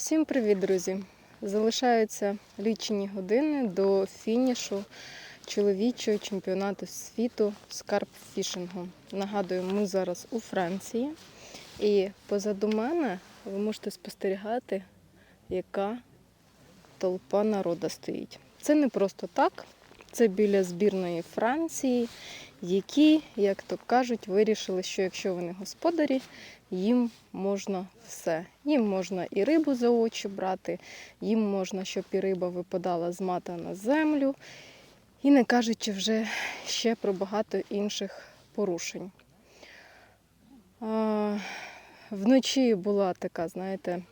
Всім привіт, друзі! Залишаються лічені години до фінішу чоловічого чемпіонату світу з карпфішингу. Нагадую, ми зараз у Франції. І позаду мене ви можете спостерігати, яка толпа народу стоїть. Це не просто так, це біля збірної Франції, які, як то кажуть, вирішили, що якщо вони господарі, їм можна все. Їм можна і рибу за очі брати, їм можна, щоб і риба випадала з мата на землю, і не кажучи вже ще про багато інших порушень. Вночі була така, знаєте,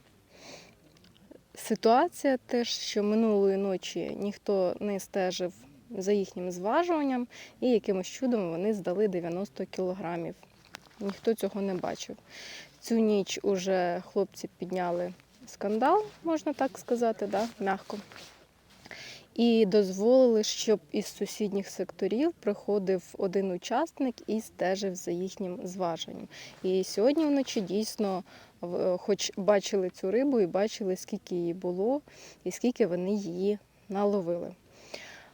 ситуація теж, що минулої ночі ніхто не стежив за їхнім зважуванням, і якимось чудом вони здали 90 кілограмів. Ніхто цього не бачив. Цю ніч уже хлопці підняли скандал, можна так сказати, да? м'яко. І дозволили, щоб із сусідніх секторів приходив один учасник і стежив за їхнім зваженням. І сьогодні вночі дійсно, хоч бачили цю рибу і бачили, скільки її було, і скільки вони її наловили.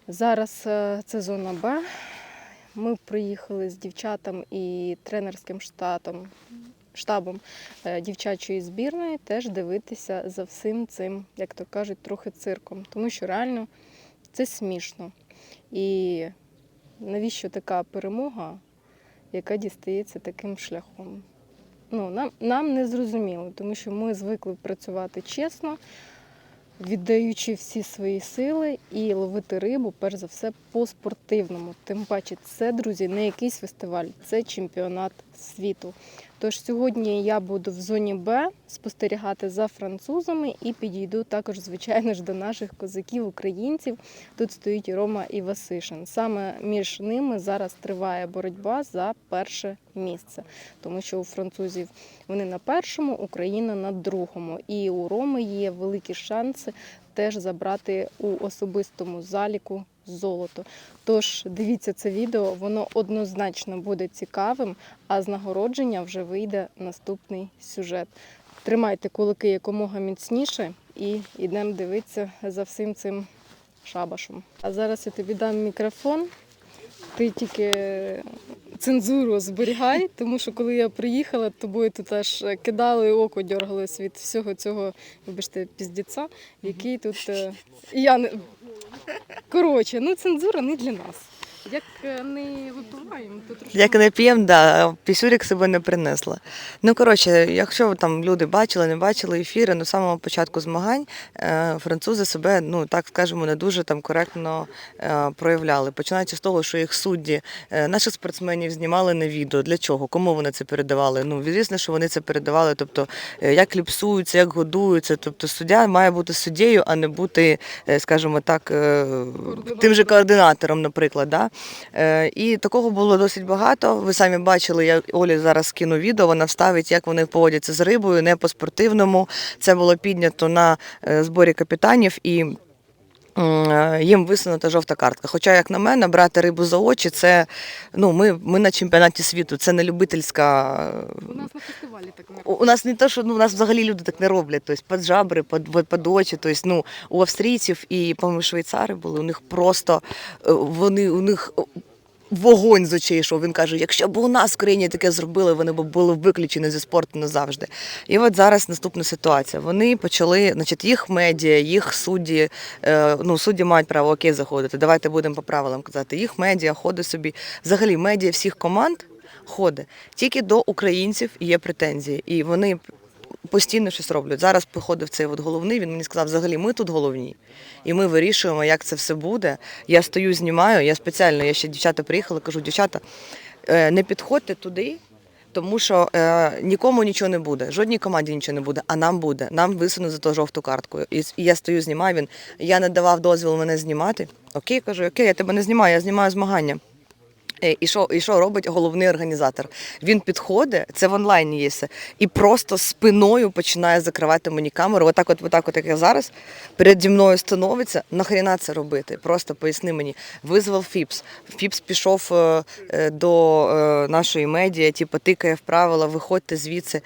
Зараз е, це зона Б. Ми приїхали з дівчатам і тренерським штатом, штабом е, дівчачої збірної теж дивитися за всім цим, як то кажуть, трохи цирком. Тому що реально це смішно. І навіщо така перемога, яка дістається таким шляхом? Ну, нам, нам не зрозуміло, тому що ми звикли працювати чесно, віддаючи всі свої сили і ловити рибу, перш за все, по-спортивному. Тим паче, це, друзі, не якийсь фестиваль, це чемпіонат світу. Тож сьогодні я буду в зоні Б спостерігати за французами і підійду також, звичайно ж, до наших козаків, українців. Тут стоїть Рома і Васишин. Саме між ними зараз триває боротьба за перше місце, тому що у французів вони на першому, Україна на другому. І у Роми є великі шанси теж забрати у особистому заліку золото. Тож дивіться це відео, воно однозначно буде цікавим, а з нагородження вже вийде наступний сюжет. Тримайте кулики якомога міцніше і йдемо дивитися за всім цим шабашем. А зараз я тобі дам мікрофон. Ти тільки цензуру зберігай, тому що коли я приїхала, тобою тут аж кидали око, дергались від всього цього, вибачте, піздіця, який тут. е, і Я не коротше, ну цензура не для нас. Як е, не випиваємо, то трошки. Як не п'єм, да, пісюрік себе не принесла. Ну, коротше, якщо там люди бачили, не бачили ефіри, ну, з самого початку змагань е, французи себе, ну так скажемо, не дуже там коректно е, проявляли. Починаючи з того, що їх судді, наших спортсменів знімали на відео. Для чого? Кому вони це передавали? Ну, звісно, що вони це передавали, тобто, як ліпсуються, як годуються. Тобто суддя має бути суддєю, а не бути, скажімо так, тим же координатором, наприклад. Да? Е, І такого було досить багато. Ви самі бачили, я Олі зараз кину відео, вона вставить, як вони поводяться з рибою, не по-спортивному. Це було піднято на е, зборі капітанів і. Е, Їм висунута жовта картка. Хоча, як на мене, брати рибу за очі, це ну ми, ми на чемпіонаті світу, це не любительська. У нас на фестивалі так не У у нас не те, що ну, у нас взагалі люди так не роблять. Тобто під жабри, під, під очі. Тобто, ну, у австрійців і по-моєму, швейцари були, у них просто е, вони у них. Вогонь з очей йшов. Він каже: якщо б у нас в країні таке зробили, вони б були виключені зі спорту назавжди. І от зараз наступна ситуація. Вони почали, значить, їх медіа, їх судді, е, ну судді мають право окей заходити. Давайте будемо по правилам казати. Їх медіа ходить собі. Взагалі, медіа всіх команд ходить. Тільки до українців є претензії, і вони постійно щось роблять. Зараз приходив цей от головний. Він мені сказав, взагалі, ми тут головні, і ми вирішуємо, як це все буде. Я стою, знімаю. Я спеціально, я ще дівчата приїхали, кажу, дівчата, е, не підходьте туди. Тому що е, нікому нічого не буде, жодній команді нічого не буде, а нам буде. Нам висунуть за то жовту картку. І, і я стою, знімаю. Він я не давав дозвіл мене знімати. Окей, кажу, окей, я тебе не знімаю, я знімаю змагання. Е, І що, і що робить головний організатор? Він підходить, це в онлайні є, все, і просто спиною починає закривати мені камеру. Отак, от, отак, от, як я зараз, переді мною становиться. Нахріна це робити? Просто поясни мені. Визвав Фіпс. Фіпс пішов е, е, до е, нашої медіа, типу, тикає в правила, виходьте звідси.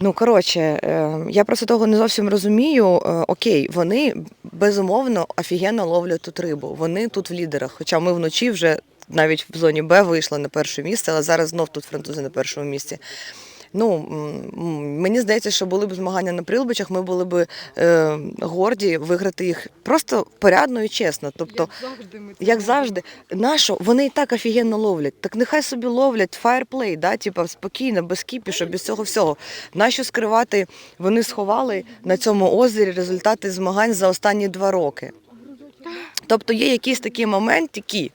Ну, коротше, е, я просто того не зовсім розумію. Окей, вони безумовно офігенно ловлять тут рибу. Вони тут в лідерах. Хоча ми вночі вже навіть в зоні Б вийшли на перше місце, але зараз знов тут французи на першому місці. Ну, мені здається, що були б змагання на прилбичах, ми були б е, горді виграти їх просто порядно і чесно. Тобто, завжди ми як завжди, нащо вони і так офігенно ловлять. Так нехай собі ловлять фаєрплей, да? типа спокійно, без кіпіша, без цього всього. Нащо скривати? Вони сховали на цьому озері результати змагань за останні два роки. Тобто є якісь такі моментики.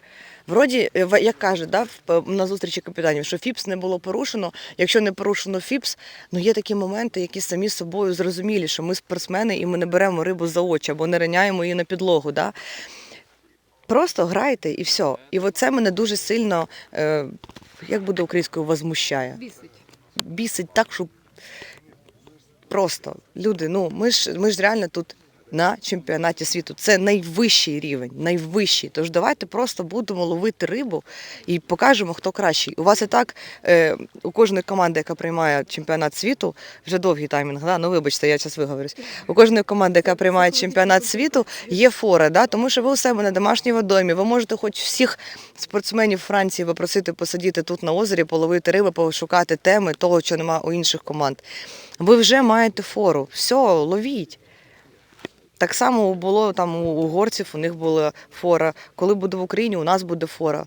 Вроді, е, як каже, да, на зустрічі капітанів, що ФІПС не було порушено. Якщо не порушено ФІПС, ну є такі моменти, які самі собою зрозумілі, що ми спортсмени і ми не беремо рибу за очі або не раняємо її на підлогу. Да? Просто грайте і все. І оце мене дуже сильно, е, як буде українською, возмущає. бісить. Бісить так, що просто люди, ну ми ж ми ж реально тут на чемпіонаті світу. Це найвищий рівень, найвищий. Тож давайте просто будемо ловити рибу і покажемо, хто кращий. У вас і так е, у кожної команди, яка приймає чемпіонат світу, вже довгий таймінг, да? ну вибачте, я зараз виговорюсь. У кожної команди, яка приймає чемпіонат світу, є фора, да? тому що ви у себе на домашній водоймі, ви можете хоч всіх спортсменів Франції попросити посидіти тут на озері, половити риби, пошукати теми того, що немає у інших команд. Ви вже маєте фору. Все, ловіть. Так само було там у угорців, у них була фора. Коли буде в Україні, у нас буде фора.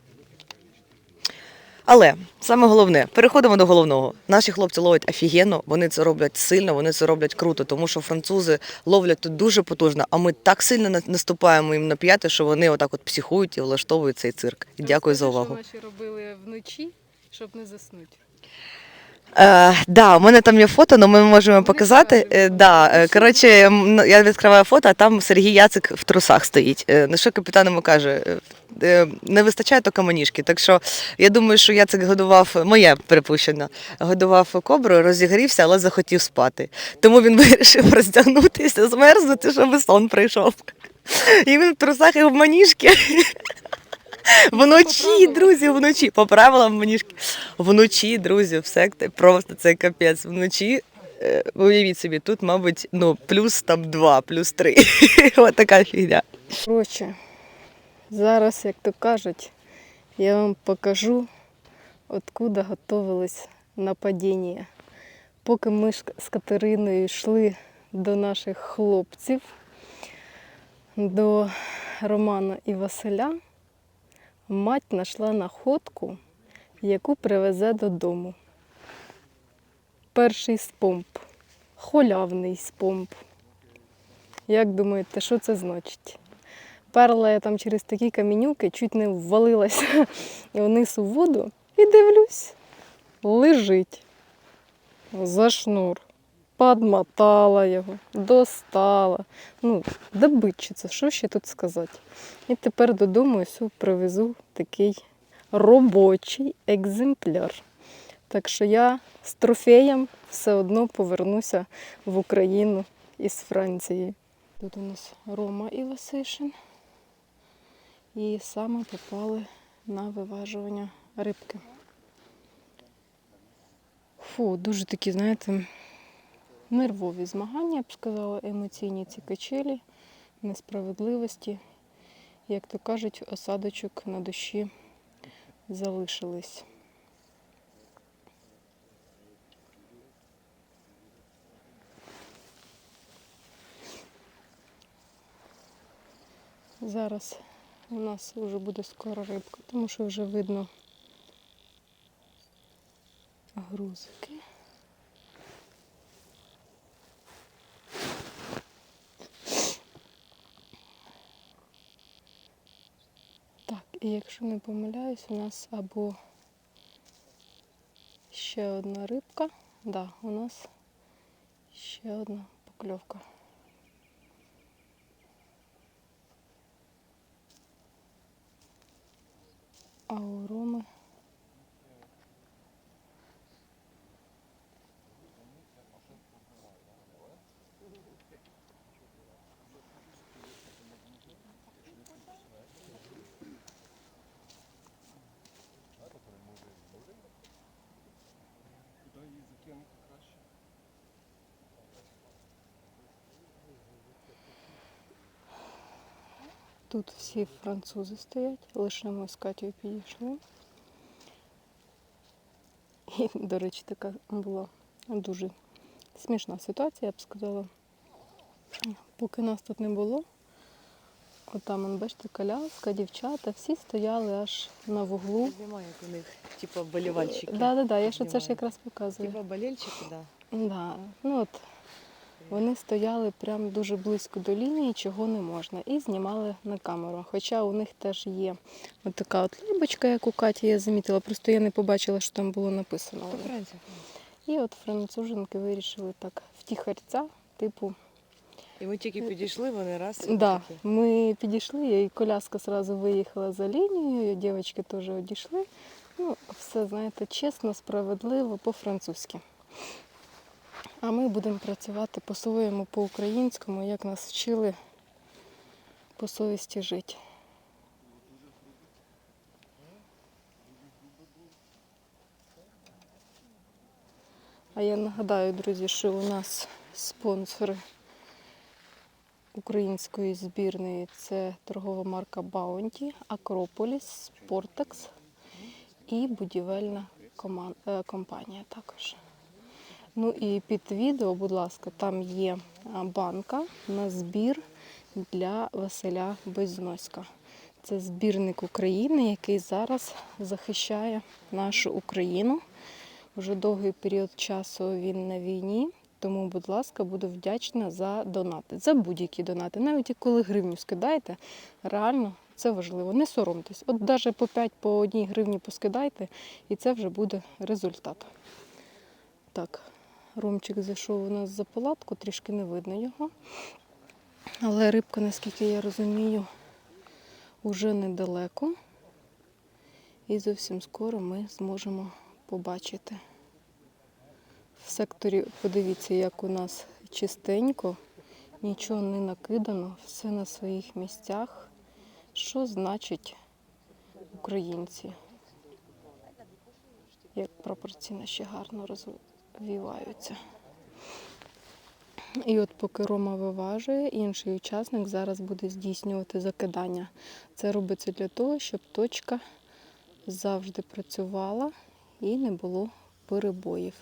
Але саме головне, переходимо до головного. Наші хлопці ловлять офігенно, вони це роблять сильно, вони це роблять круто, тому що французи ловлять тут дуже потужно, а ми так сильно наступаємо їм на п'яти, що вони отак от психують і влаштовують цей цирк. Дякую за увагу. Що наші робили вночі, щоб не заснути. Е, да, у мене там є фото, але ми можемо показати. Е, да, ну, е, коротше, м, ну, я відкриваю фото, а там Сергій Яцик в трусах стоїть. Е, на що капітан йому каже? е, Не вистачає то каманіжки. Так що я думаю, що Яцик годував, моє припущення, годував кобру, розігрівся, але захотів спати. Тому він вирішив роздягнутися, змерзнути, щоб сон прийшов. І він в трусах і в маніжки. Вночі, друзі, вночі. По правилам маніжки. Вночі, друзі, все просто це капець. Вночі. е, Уявіть собі, тут, мабуть, ну, плюс там два, плюс три. Ось така фігня. Коротше, зараз, як то кажуть, я вам покажу, откуда готувались нападіння. Поки ми з Катериною йшли до наших хлопців, до Романа і Василя, мать знайшла находку, яку привезе додому. Перший спомп, холявний спомп. Як думаєте, що це значить? Перла я там через такі камінюки, чуть не ввалилася вниз у воду і дивлюсь, лежить за шнур. Подмотала його, достала. Ну, добитчиця, що ще тут сказати? І тепер додому ось привезу такий робочий екземпляр. Так що я з трофеєм все одно повернуся в Україну із Франції. Тут у нас Рома і Васишин. І саме попали на виважування рибки. Фу, дуже такі, знаєте, нервові змагання, я б сказала, емоційні ці качелі, несправедливості. Як то кажуть, осадочок на душі залишились. Зараз у нас вже буде скоро рибка, тому що вже видно грузики. Так, і якщо не помиляюсь, у нас або ще одна рибка. Да, у нас ще одна покльовка. А у Роми Тут всі французи стоять, лише ми з Катєю підійшли. І, до речі, така була дуже смішна ситуація, я б сказала. Поки нас тут не було, отам, он, бачите, коляска, дівчата, всі стояли аж на вуглу. Немає у них, типу, болівальщики. Так, да, да, я ж це ж якраз показую. Типа болельщики, да. Да. Ну от вони стояли прям дуже близько до лінії, чого не можна, і знімали на камеру. Хоча у них теж є от така от лібочка, як у Каті я замітила, просто я не побачила, що там було написано. І от француженки вирішили так втіхарця, типу, І ми тільки підійшли, вони раз. да, такі. ми підійшли, і коляска одразу виїхала за лінією, дівчатки теж одійшли. Ну, все, знаєте, чесно, справедливо, по-французьки. А ми будемо працювати по-своєму, по-українському, як нас вчили по совісті жити. А я нагадаю, друзі, що у нас спонсори української збірної це торгова марка Баунті, Акрополіс, Спортекс і будівельна е, компанія також. Ну і під відео, будь ласка, там є банка на збір для Василя Безноська. Це збірник України, який зараз захищає нашу Україну. Вже довгий період часу він на війні. Тому, будь ласка, буду вдячна за донати, за будь-які донати. Навіть коли гривню скидаєте, реально це важливо. Не соромтесь. От навіть по 5 по одній гривні поскидайте, і це вже буде результат. Так, Ромчик зайшов у нас за палатку, трішки не видно його. Але рибка, наскільки я розумію, уже недалеко. І зовсім скоро ми зможемо побачити. В секторі подивіться, як у нас чистенько, нічого не накидано, все на своїх місцях. Що значить українці? Як пропорційно ще гарно розвиваються. І от поки Рома виважує, інший учасник зараз буде здійснювати закидання. Це робиться для того, щоб точка завжди працювала і не було перебоїв.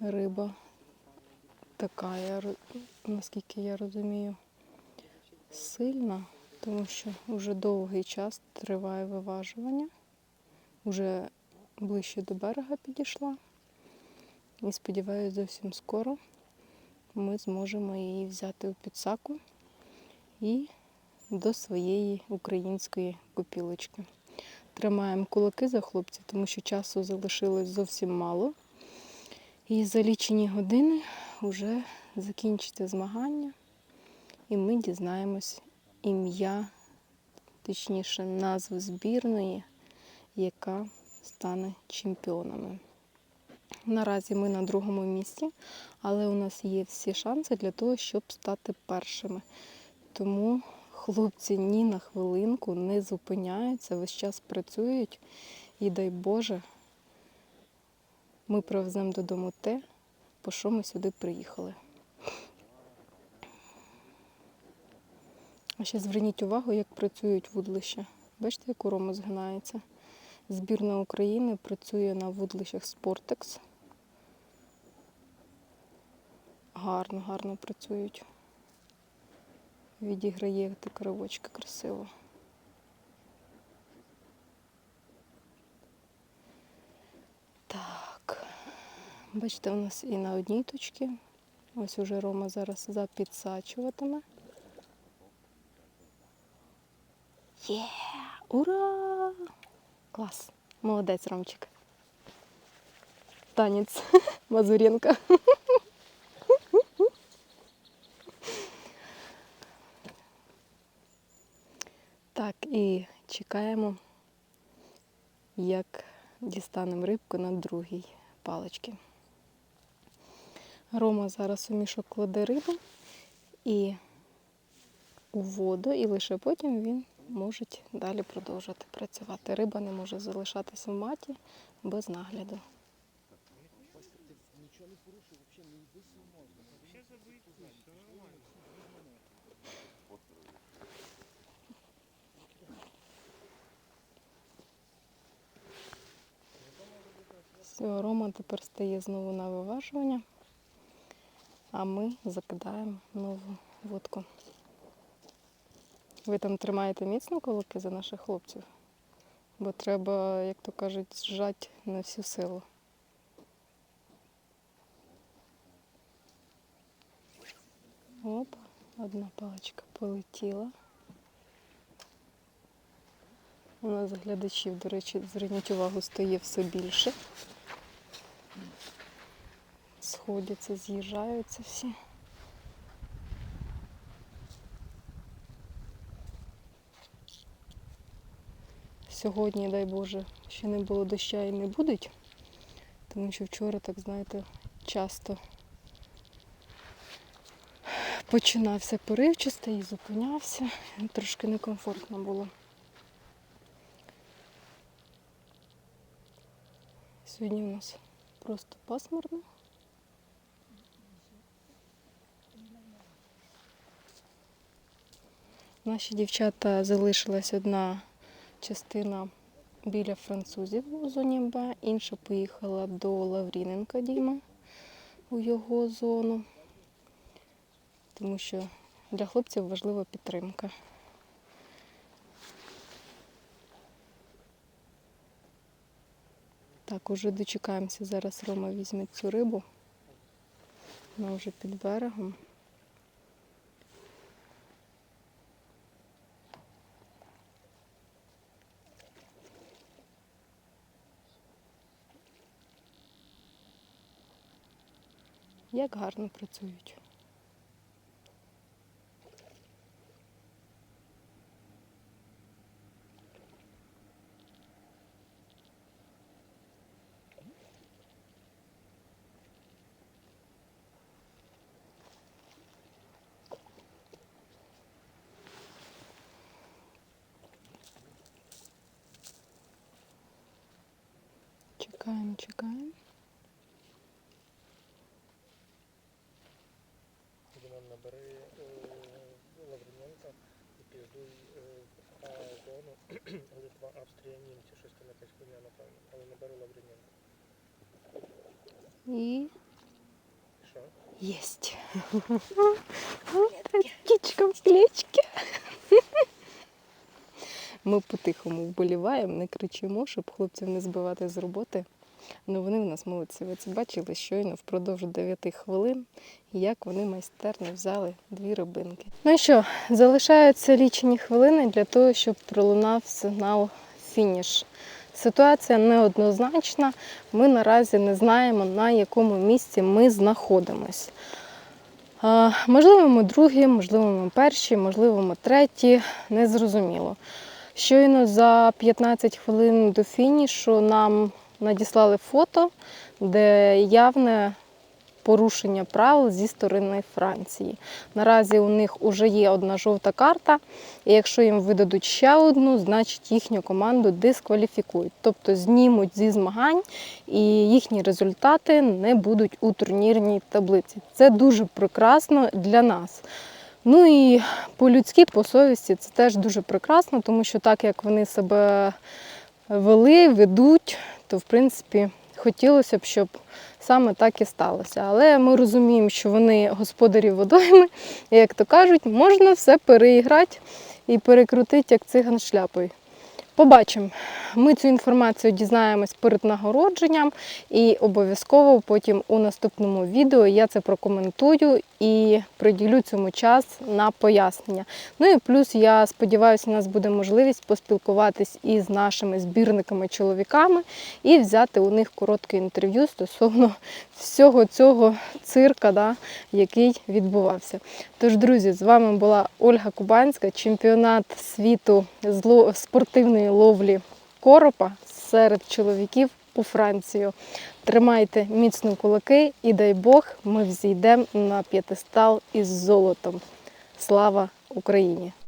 Риба така, я, наскільки я розумію, сильна, тому що вже довгий час триває виважування. Уже ближче до берега підійшла. І сподіваюся, зовсім скоро ми зможемо її взяти у підсаку і до своєї української копілочки. Тримаємо кулаки за хлопців, тому що часу залишилось зовсім мало. І за лічені години вже закінчиться змагання, і ми дізнаємось ім'я, точніше, назву збірної, яка стане чемпіонами. Наразі ми на другому місці, але у нас є всі шанси для того, щоб стати першими. Тому хлопці ні на хвилинку не зупиняються, весь час працюють. І дай Боже, ми привеземо додому те, по що ми сюди приїхали. А ще зверніть увагу, як працюють вудлища. Бачите, як у Рому згинається. Збірна України працює на вудлищах Спортекс. Гарно, гарно працюють. Відіграє так ривочки красиво. Бачите, у нас і на одній точці. Ось уже Рома зараз запідсачуватиме. Є! Ура! Клас! Молодець, Ромчик. Танець Мазуренко. Так, і чекаємо, як дістанемо рибку на другій паличці. Рома зараз у мішок кладе рибу і у воду, і лише потім він можуть далі продовжувати працювати. Риба не може залишатися в маті без нагляду. Все, Рома тепер стає знову на виважування, а ми закидаємо нову вудку. Ви там тримаєте міцно кулаки за наших хлопців, бо треба, як то кажуть, зжати на всю силу. Оп, одна паличка полетіла. У нас глядачів, до речі, зверніть увагу, стає все більше. Сходяться, з'їжджаються всі. Сьогодні, дай Боже, ще не було доща і не будуть, тому що вчора, так знаєте, часто починався поривчистий і зупинявся. Трошки некомфортно було. Сьогодні у нас просто пасмурно. Наші дівчата залишилась одна частина біля французів у зоні Б, інша поїхала до Лавріненка Діма у його зону, тому що для хлопців важлива підтримка. Так, уже дочекаємося. Зараз Рома візьме цю рибу. Вона вже під берегом. Як гарно працюють. Чекаємо, чекаємо. Піздуй е, Литва, Австрія, німці, щось там якась хуйня, напевно. Але набери Лавриненка. І Що? Есть. Птичка в плечки. Ми по-тихому вболіваємо, не кричимо, щоб хлопців не збивати з роботи. Ну вони в нас молодці. Ви це бачили щойно впродовж 9 хвилин, як вони майстерно взяли дві рибинки. Ну і що, залишаються лічені хвилини для того, щоб пролунав сигнал фініш. Ситуація неоднозначна. Ми наразі не знаємо, на якому місці ми знаходимось. Можливо, ми другі, можливо, ми перші, можливо, ми треті, незрозуміло. Щойно за 15 хвилин до фінішу нам надіслали фото, де явне порушення правил зі сторони Франції. Наразі у них вже є одна жовта карта, і якщо їм видадуть ще одну, значить їхню команду дискваліфікують, тобто знімуть зі змагань і їхні результати не будуть у турнірній таблиці. Це дуже прекрасно для нас. Ну і по-людськи, по совісті, це теж дуже прекрасно, тому що так як вони себе вели, ведуть, то в принципі хотілося б, щоб саме так і сталося. Але ми розуміємо, що вони господарі водойми, і як то кажуть, можна все переіграти і перекрутити як циган шляпою. Побачимо. Ми цю інформацію дізнаємось перед нагородженням і обов'язково потім у наступному відео я це прокоментую і приділю цьому час на пояснення. Ну і плюс я сподіваюся, у нас буде можливість поспілкуватись із нашими збірниками-чоловіками і взяти у них коротке інтерв'ю стосовно всього цього цирка, да, який відбувався. Тож, друзі, з вами була Ольга Кубанська, чемпіонат світу з ло- ловлі коропа серед чоловіків у Францію. Тримайте міцно кулаки і дай Бог, ми взійдемо на п'ятистал із золотом. Слава Україні!